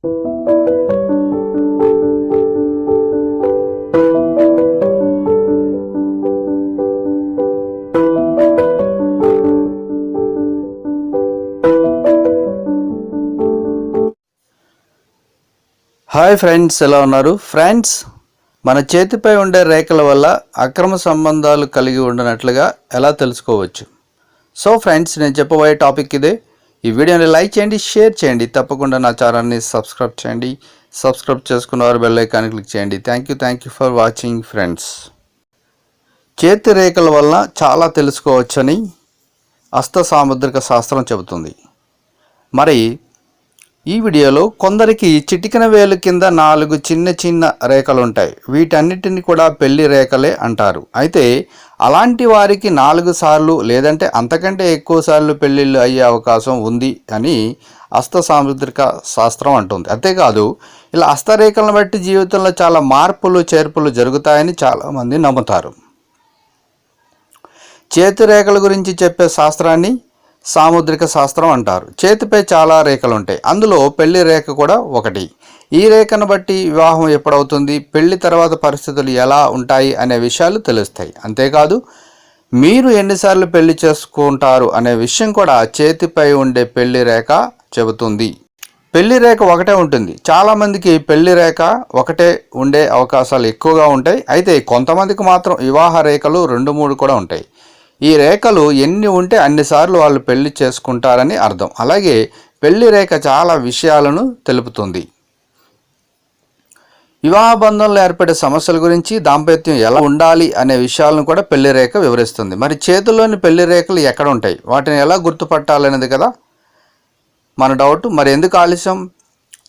Hi friends ఎలా ఉన్నారు? Friends మన చేతిపై ఉండే రేఖల వల్ల అక్రమ సంబంధాలు కలిగి ఉండనట్లుగా ఎలా తెలుసుకోవచ్చు? సో ఫ్రెండ్స్ నేను చెప్పబోయే టాపిక్ ఇదే. ఈ వీడియోని లైక్ చేయండి షేర్ చేయండి. తప్పకుండా నా ఛానల్ని సబ్స్క్రైబ్ చేయండి. సబ్స్క్రైబ్ చేసుకున్న వారు బెల్ ఐకాన్ క్లిక్ చేయండి. Thank you thank you for watching friends చేతి రేఖల వల్ల చాలా తెలుసుకోవచ్చని హస్త సాముద్రిక శాస్త్రం చెబుతుంది. మరి ఈ వీడియోలో కొందరికి చిటికిన వేలు కింద నాలుగు చిన్న చిన్న రేఖలు ఉంటాయి వీటన్నిటిని కూడా పెళ్ళి రేఖలే అంటారు. అయితే అలాంటి వారికి నాలుగు సార్లు లేదంటే అంతకంటే ఎక్కువ సార్లు పెళ్ళిళ్ళు అయ్యే అవకాశం ఉంది అని హస్త సాముద్రిక శాస్త్రం అంటుంది. అంతేకాదు ఇలా హస్తరేఖలను బట్టి జీవితంలో చాలా మార్పులు చేర్పులు జరుగుతాయని చాలామంది నమ్ముతారు. చేతి రేఖల గురించి చెప్పే శాస్త్రాన్ని సాముద్రిక శాస్త్రం అంటారు. చేతిపై చాలా రేఖలు ఉంటాయి అందులో పెళ్ళి రేఖ కూడా ఒకటి. ఈ రేఖను బట్టి వివాహం ఎప్పుడవుతుంది? పెళ్ళి తర్వాత పరిస్థితులు ఎలా ఉంటాయి? అనే విషయాలు తెలుస్తాయి. అంతేకాదు మీరు ఎన్నిసార్లు పెళ్ళి చేసుకుంటారు? అనే విషయం కూడా చేతిపై ఉండే పెళ్ళి రేఖ చెబుతుంది. పెళ్ళి రేఖ ఒకటే ఉంటుంది. చాలామందికి పెళ్ళి రేఖ ఒకటే ఉండే అవకాశాలు ఎక్కువగా ఉంటాయి. అయితే కొంతమందికి మాత్రం వివాహ రేఖలు రెండు మూడు కూడా ఉంటాయి. ఈ రేఖలు ఎన్ని ఉంటే అన్నిసార్లు వాళ్ళు పెళ్ళి చేసుకుంటారని అర్థం. అలాగే పెళ్ళి రేఖ చాలా విషయాలను తెలుపుతుంది. వివాహ బంధంలో ఏర్పడే సమస్యల గురించి దాంపత్యం ఎలా ఉండాలి అనే విషయాలను కూడా పెళ్ళి రేఖ వివరిస్తుంది. మరి చేతుల్లోని పెళ్ళి రేఖలు ఎక్కడ ఉంటాయి? వాటిని ఎలా గుర్తుపట్టాలనేది కదా మన డౌట్ మరి ఎందుకు ఆలస్యం?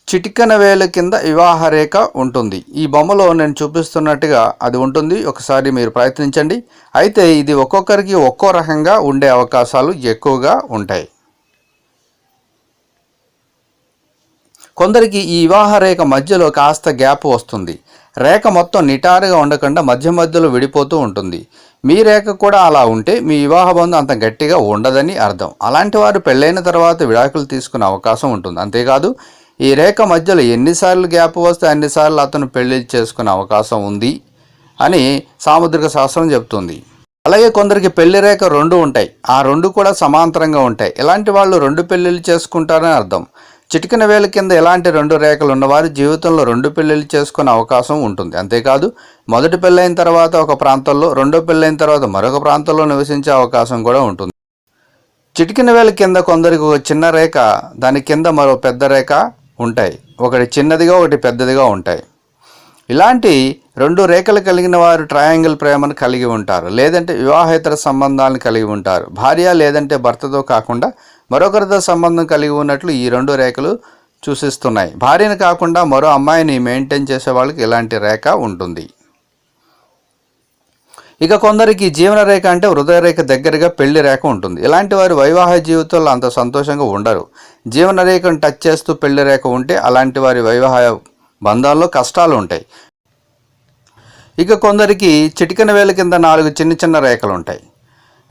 చిటికన వేల కింద వివాహ రేఖ ఉంటుంది. ఈ బొమ్మలో నేను చూపిస్తున్నట్టుగా అది ఉంటుంది. ఒకసారి మీరు ప్రయత్నించండి. అయితే ఇది ఒక్కొక్కరికి ఒక్కో రకంగా ఉండే అవకాశాలు ఎక్కువగా ఉంటాయి. కొందరికి ఈ వివాహ రేఖ మధ్యలో కాస్త గ్యాప్ వస్తుంది. రేఖ మొత్తం నిటారుగా ఉండకుండా మధ్య మధ్యలో విడిపోతూ ఉంటుంది. మీ రేఖ కూడా అలా ఉంటే మీ వివాహ బంధం అంత గట్టిగా ఉండదని అర్థం. అలాంటి వారు పెళ్ళైన తర్వాత విడాకులు తీసుకునే అవకాశం ఉంటుంది. అంతేకాదు ఈ రేఖ మధ్యలో ఎన్నిసార్లు గ్యాప్ వస్తే అన్నిసార్లు అతను పెళ్ళి చేసుకునే అవకాశం ఉంది అని సాముద్రిక శాస్త్రం చెప్తుంది అలాగే కొందరికి పెళ్ళి రేఖ రెండు ఉంటాయి. ఆ రెండు కూడా సమాంతరంగా ఉంటాయి. ఇలాంటి వాళ్ళు రెండు పెళ్ళిళ్ళు చేసుకుంటారని అర్థం. చిటికిన వేల కింద ఎలాంటి రెండు రేఖలు ఉన్నవారు జీవితంలో రెండు పెళ్ళిళ్ళు చేసుకునే అవకాశం ఉంటుంది. అంతేకాదు మొదటి పెళ్ళైన తర్వాత ఒక ప్రాంతంలో రెండో పెళ్ళైన తర్వాత మరొక ప్రాంతంలో నివసించే అవకాశం కూడా ఉంటుంది. చిటికిన వేల కింద కొందరికి ఒక చిన్న రేఖ దాని కింద మరో పెద్ద రేఖ ఉంటాయి. ఒకటి చిన్నదిగా ఒకటి పెద్దదిగా ఉంటాయి. ఇలాంటి రెండు రేఖలు కలిగిన వారు ట్రయాంగిల్ ప్రేమను కలిగి ఉంటారు. లేదంటే వివాహేతర సంబంధాలను కలిగి ఉంటారు. భార్య లేదంటే భర్తతో కాకుండా మరొకరితో సంబంధం కలిగి ఉన్నట్లు ఈ రెండు రేఖలు సూచిస్తున్నాయి. భార్యను కాకుండా మరో అమ్మాయిని మెయింటైన్ చేసే వాళ్ళకి ఇలాంటి రేఖ ఉంటుంది. ఇక కొందరికి జీవన రేఖ అంటే హృదయ రేఖ దగ్గరగా పెళ్ళి రేఖ ఉంటుంది. ఇలాంటి వారు వైవాహిక జీవితంలో అంత సంతోషంగా ఉండరు. జీవన రేఖను టచ్ చేస్తూ పెళ్ళి రేఖ ఉంటే అలాంటి వారి వైవాహ బంధాల్లో కష్టాలు ఉంటాయి. ఇక కొందరికి చిటికన వేల కింద నాలుగు చిన్న చిన్న రేఖలు ఉంటాయి.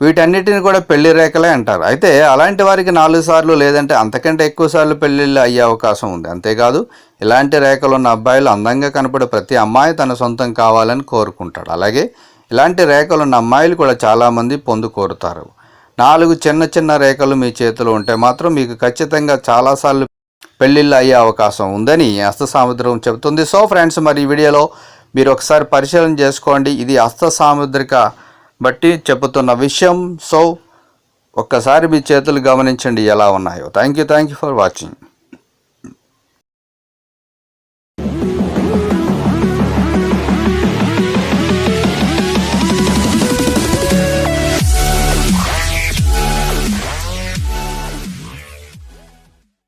వీటన్నిటిని కూడా పెళ్ళి రేఖలే అంటారు. అయితే అలాంటి వారికి నాలుగు సార్లు లేదంటే అంతకంటే ఎక్కువ సార్లు పెళ్ళిళ్ళు అయ్యే అవకాశం ఉంది. అంతేకాదు ఇలాంటి రేఖలు ఉన్న అబ్బాయిలు అందంగా కనపడే ప్రతి అమ్మాయి తన సొంతం కావాలని కోరుకుంటాడు. అలాగే ఇలాంటి రేఖలు ఉన్న అమ్మాయిలు కూడా చాలామంది పొందుకోరుతారు. నాలుగు చిన్న చిన్న రేఖలు మీ చేతిలో ఉంటే మాత్రం మీకు ఖచ్చితంగా చాలాసార్లు పెళ్ళిళ్ళు అయ్యే అవకాశం ఉందని హస్త సాముద్రం చెబుతుంది. సో ఫ్రెండ్స్ మరి ఈ వీడియోలో మీరు ఒకసారి పరిశీలన చేసుకోండి. ఇది హస్త సాముద్రిక బట్టి చెబుతున్న విషయం. సో ఒక్కసారి మీ చేతులు గమనించండి ఎలా ఉన్నాయో. Thank you thank you for watching